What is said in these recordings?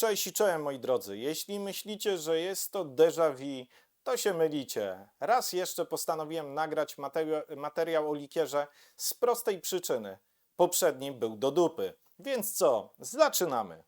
Cześć i czołem moi drodzy. Jeśli myślicie, że jest to déjà vu, to się mylicie. Raz jeszcze postanowiłem nagrać materiał, o likierze z prostej przyczyny. Poprzedni był do dupy. Więc co? Zaczynamy.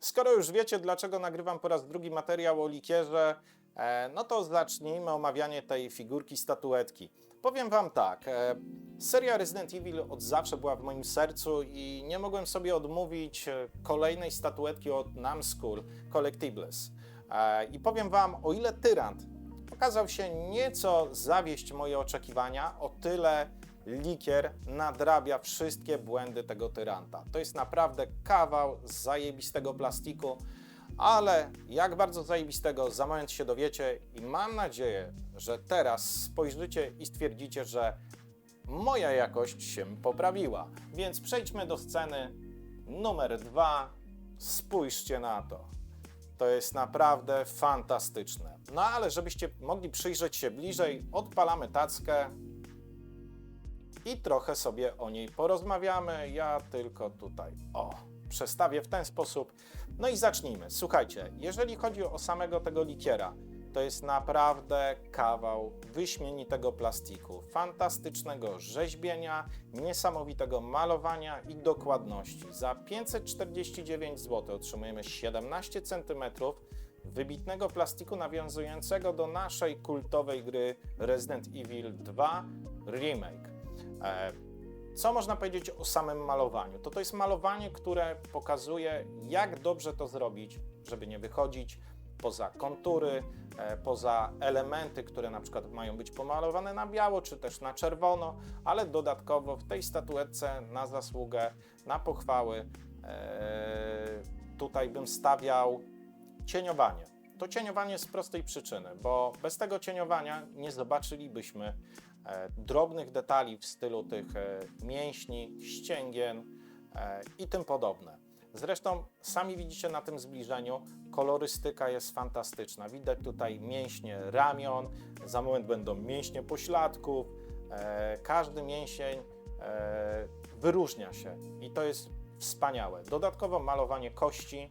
Skoro już wiecie, dlaczego nagrywam po raz drugi materiał o likierze, no to zacznijmy omawianie tej figurki statuetki. Powiem Wam tak, e, seria Resident Evil od zawsze była w moim sercu i nie mogłem sobie odmówić e, kolejnej statuetki od Namskull Collectibles. E, I powiem Wam, o ile Tyrant okazał się nieco zawieść moje oczekiwania, o tyle Likier nadrabia wszystkie błędy tego tyranta. To jest naprawdę kawał zajebistego plastiku, ale jak bardzo zajebistego za moment się dowiecie i mam nadzieję, że teraz spojrzycie i stwierdzicie, że moja jakość się poprawiła. Więc przejdźmy do sceny numer dwa. Spójrzcie na to. To jest naprawdę fantastyczne. No ale żebyście mogli przyjrzeć się bliżej, odpalamy tackę i trochę sobie o niej porozmawiamy. Ja tylko tutaj, o, przestawię w ten sposób. No i zacznijmy. Słuchajcie, jeżeli chodzi o samego tego likiera, to jest naprawdę kawał wyśmienitego plastiku, fantastycznego rzeźbienia, niesamowitego malowania i dokładności. Za 549 zł otrzymujemy 17 cm wybitnego plastiku nawiązującego do naszej kultowej gry Resident Evil 2 Remake. Co można powiedzieć o samym malowaniu? To to jest malowanie, które pokazuje, jak dobrze to zrobić, żeby nie wychodzić poza kontury, e, poza elementy, które na przykład mają być pomalowane na biało czy też na czerwono, ale dodatkowo w tej statuetce na zasługę, na pochwały e, tutaj bym stawiał cieniowanie. To cieniowanie z prostej przyczyny, bo bez tego cieniowania nie zobaczylibyśmy drobnych detali w stylu tych e, mięśni, ścięgien e, i tym podobne. Zresztą sami widzicie na tym zbliżeniu, kolorystyka jest fantastyczna. Widać tutaj mięśnie ramion, za moment będą mięśnie pośladków. E, każdy mięsień e, wyróżnia się i to jest wspaniałe. Dodatkowo malowanie kości.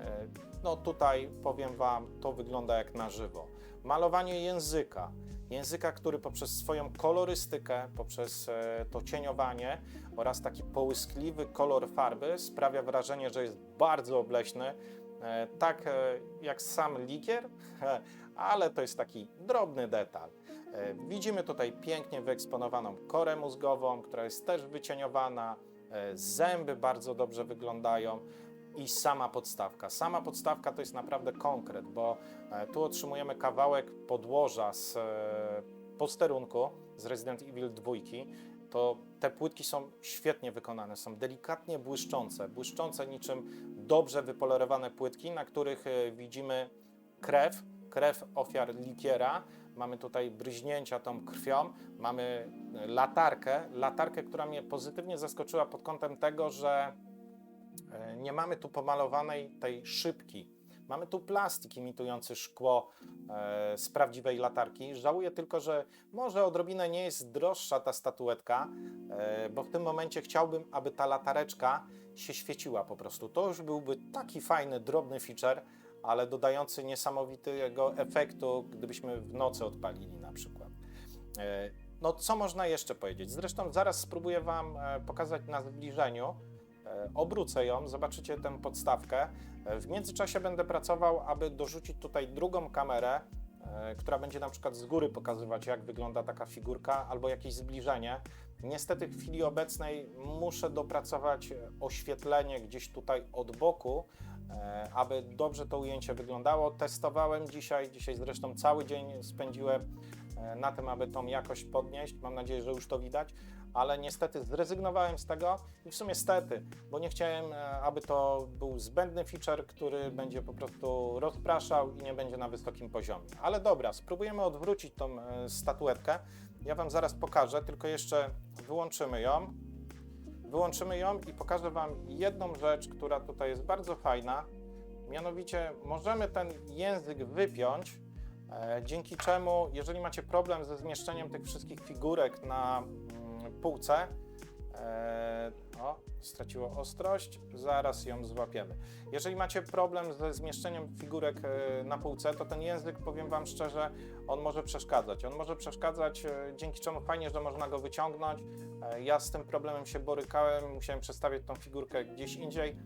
E, no tutaj powiem Wam, to wygląda jak na żywo. Malowanie języka. Języka, który poprzez swoją kolorystykę, poprzez e, to cieniowanie oraz taki połyskliwy kolor farby sprawia wrażenie, że jest bardzo obleśny. E, Tak jak sam likier, ale to jest taki drobny detal. Widzimy tutaj pięknie wyeksponowaną korę mózgową, która jest też wycieniowana. Zęby bardzo dobrze wyglądają i sama podstawka. Sama podstawka to jest naprawdę konkret, bo e, tu otrzymujemy kawałek podłoża z e, posterunku z Resident Evil 2. To te płytki są świetnie wykonane, są delikatnie błyszczące, błyszczące niczym dobrze wypolerowane płytki, na których e, widzimy krew, krew ofiar likiera. Mamy tutaj bryźnięcia tą krwią, mamy latarkę, latarkę, która mnie pozytywnie zaskoczyła pod kątem tego, że nie mamy tu pomalowanej tej szybki. Mamy tu plastik imitujący szkło e, z prawdziwej latarki. Żałuję tylko, że może odrobinę nie jest droższa ta statuetka, e, bo w tym momencie chciałbym, aby ta latareczka się świeciła po prostu. To już byłby taki fajny, drobny feature, ale dodający niesamowitego efektu, gdybyśmy w nocy odpalili na przykład. E, no co można jeszcze powiedzieć? Zresztą zaraz spróbuję Wam e, pokazać na zbliżeniu. E, Obrócę ją, zobaczycie tę podstawkę. E, W międzyczasie będę pracował, aby dorzucić tutaj drugą kamerę, e, która będzie na przykład z góry pokazywać, jak wygląda taka figurka, albo jakieś zbliżenie. Niestety w chwili obecnej muszę dopracować oświetlenie gdzieś tutaj od boku, aby dobrze to ujęcie wyglądało. Testowałem dzisiaj, dzisiaj zresztą cały dzień spędziłem na tym, aby tą jakość podnieść. Mam nadzieję, że już to widać, ale niestety zrezygnowałem z tego i w sumie stety, bo nie chciałem, e, aby to był zbędny feature, który będzie po prostu rozpraszał i nie będzie na wysokim poziomie. Ale dobra, spróbujemy odwrócić tą e, statuetkę. Ja Wam zaraz pokażę, tylko jeszcze wyłączymy ją. Wyłączymy ją i pokażę Wam jedną rzecz, która tutaj jest bardzo fajna. Mianowicie możemy ten język wypiąć e, dzięki czemu, jeżeli macie problem ze zmieszczeniem tych wszystkich figurek na półce, e, o, straciło ostrość, zaraz ją złapiemy. Jeżeli macie problem ze zmieszczeniem figurek e, na półce, to ten język, powiem Wam szczerze, on może przeszkadzać. On może przeszkadzać, e, dzięki czemu fajnie, że można go wyciągnąć. Ja z tym problemem się borykałem, musiałem przestawiać tą figurkę gdzieś indziej,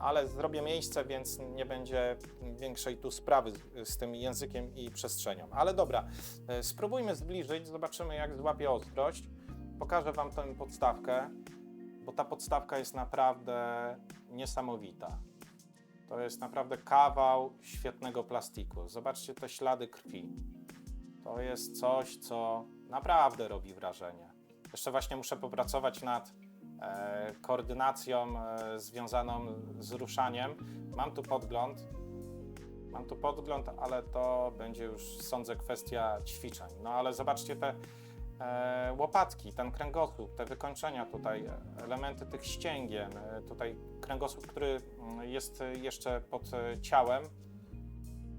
ale zrobię miejsce, więc nie będzie większej tu sprawy z, z tym językiem i przestrzenią. Ale dobra, spróbujmy zbliżyć, zobaczymy jak złapie ostrość. Pokażę Wam tę podstawkę, bo ta podstawka jest naprawdę niesamowita. To jest naprawdę kawał świetnego plastiku. Zobaczcie te ślady krwi. To jest coś, co naprawdę robi wrażenie. Jeszcze właśnie muszę popracować nad e, koordynacją e, związaną z ruszaniem. Mam tu podgląd. Mam tu podgląd, ale to będzie już, sądzę, kwestia ćwiczeń. No ale zobaczcie te łopatki, ten kręgosłup, te wykończenia tutaj, e, elementy tych ścięgien, e, tutaj kręgosłup, który mm, jest e, jeszcze pod e, ciałem,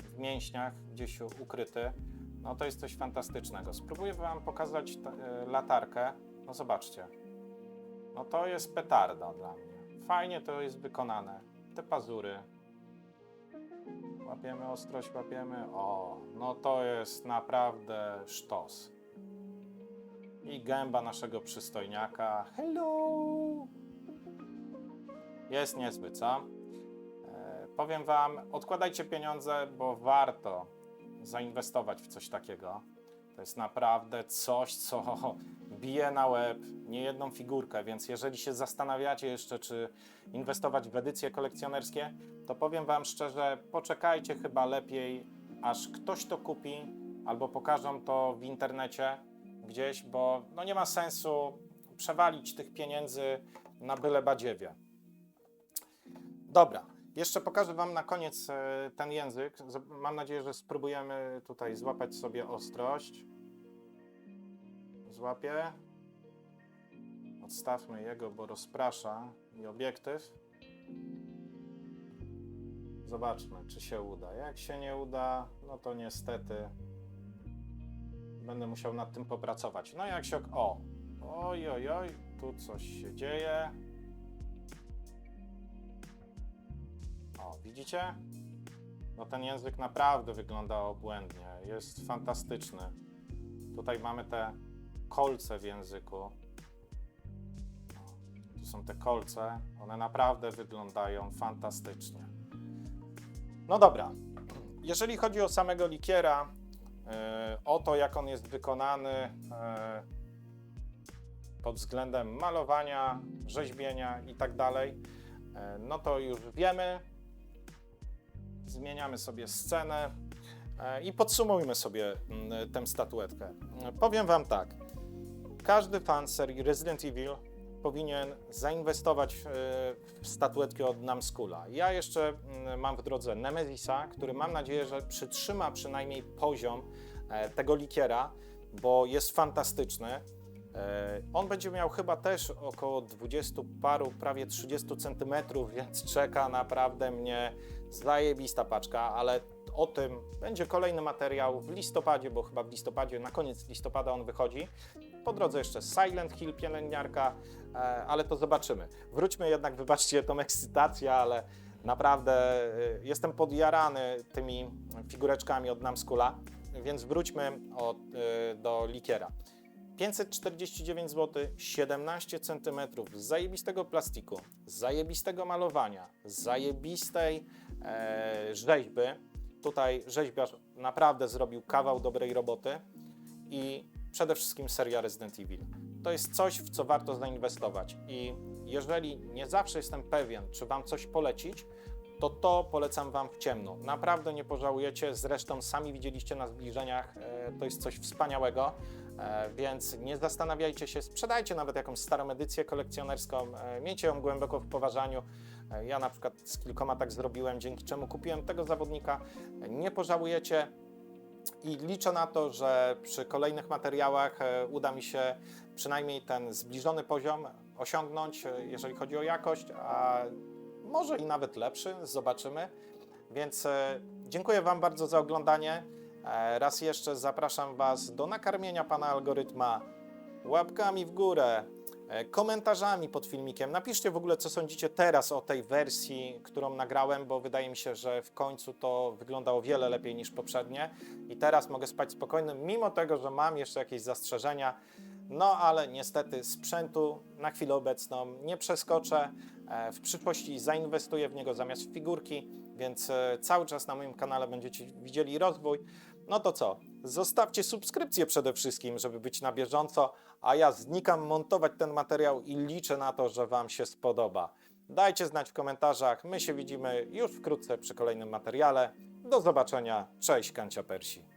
w mięśniach gdzieś ukryty. No to jest coś fantastycznego. Spróbuję Wam pokazać e, latarkę. No zobaczcie. No to jest petarda dla mnie. Fajnie to jest wykonane. Te pazury. Łapiemy ostrość, łapiemy. O, no to jest naprawdę sztos. I gęba naszego przystojniaka. Hello! Jest niezły, co? E, powiem Wam, odkładajcie pieniądze, bo warto zainwestować w coś takiego. To jest naprawdę coś, co bije na łeb niejedną figurkę, więc jeżeli się zastanawiacie jeszcze, czy inwestować w edycje kolekcjonerskie, to powiem Wam szczerze, poczekajcie chyba lepiej, aż ktoś to kupi, albo pokażą to w internecie gdzieś, bo no nie ma sensu przewalić tych pieniędzy na byle badziewie. Dobra, jeszcze pokażę Wam na koniec e, ten język. Mam nadzieję, że spróbujemy tutaj złapać sobie ostrość. Złapię. Odstawmy jego, bo rozprasza i obiektyw. Zobaczmy, czy się uda. Jak się nie uda, no to niestety będę musiał nad tym popracować. No jak się... O! Oj, oj, oj, tu coś się dzieje. O, widzicie? No ten język naprawdę wygląda obłędnie. Jest fantastyczny. Tutaj mamy te kolce w języku. Tu są te kolce. One naprawdę wyglądają fantastycznie. No dobra. Jeżeli chodzi o samego likiera, o to jak on jest wykonany e, pod względem malowania, rzeźbienia i tak dalej, e, no to już wiemy. Zmieniamy sobie scenę e, i podsumujmy sobie mm, tę statuetkę. E, Powiem Wam tak. Każdy fan serii Resident Evil powinien zainwestować w, w statuetkę od Namskula. Ja jeszcze mm, mam w drodze Nemezisa, który mam nadzieję, że przytrzyma przynajmniej poziom e, tego likiera, bo jest fantastyczny. E, On będzie miał chyba też około 20 paru, prawie 30 centymetrów, więc czeka naprawdę mnie zajebista paczka, ale o tym będzie kolejny materiał w listopadzie, bo chyba w listopadzie, na koniec listopada on wychodzi. Po drodze jeszcze Silent Hill, pielęgniarka, e, ale to zobaczymy. Wróćmy jednak, wybaczcie tą ekscytację, ale naprawdę e, jestem podjarany tymi figureczkami od Namskula, więc wróćmy od, e, do likiera. 549 zł, 17 cm zajebistego plastiku, zajebistego malowania, zajebistej e, rzeźby. Tutaj rzeźbiarz naprawdę zrobił kawał dobrej roboty i przede wszystkim seria Resident Evil. To jest coś, w co warto zainwestować i jeżeli nie zawsze jestem pewien, czy Wam coś polecić, to to polecam Wam w ciemno. Naprawdę nie pożałujecie, zresztą sami widzieliście na zbliżeniach, e, to jest coś wspaniałego, e, więc nie zastanawiajcie się, sprzedajcie nawet jakąś starą edycję kolekcjonerską, e, miejcie ją głęboko w poważaniu. Ja na przykład z kilkoma tak zrobiłem, dzięki czemu kupiłem tego zawodnika. Nie pożałujecie i liczę na to, że przy kolejnych materiałach e, uda mi się przynajmniej ten zbliżony poziom osiągnąć, e, jeżeli chodzi o jakość, a może i nawet lepszy, zobaczymy. Więc e, dziękuję Wam bardzo za oglądanie. Raz jeszcze zapraszam Was do nakarmienia pana algorytma łapkami w górę, komentarzami pod filmikiem. Napiszcie w ogóle, co sądzicie teraz o tej wersji, którą nagrałem, bo wydaje mi się, że w końcu to wygląda o wiele lepiej niż poprzednie i teraz mogę spać spokojny, mimo tego, że mam jeszcze jakieś zastrzeżenia. No ale niestety sprzętu na chwilę obecną nie przeskoczę. E, W przyszłości zainwestuję w niego zamiast w figurki, więc e, cały czas na moim kanale będziecie widzieli rozwój. No to co? Zostawcie subskrypcję przede wszystkim, żeby być na bieżąco, a ja znikam montować ten materiał i liczę na to, że Wam się spodoba. Dajcie znać w komentarzach. My się widzimy już wkrótce przy kolejnym materiale. Do zobaczenia. Cześć, Kancia Persi.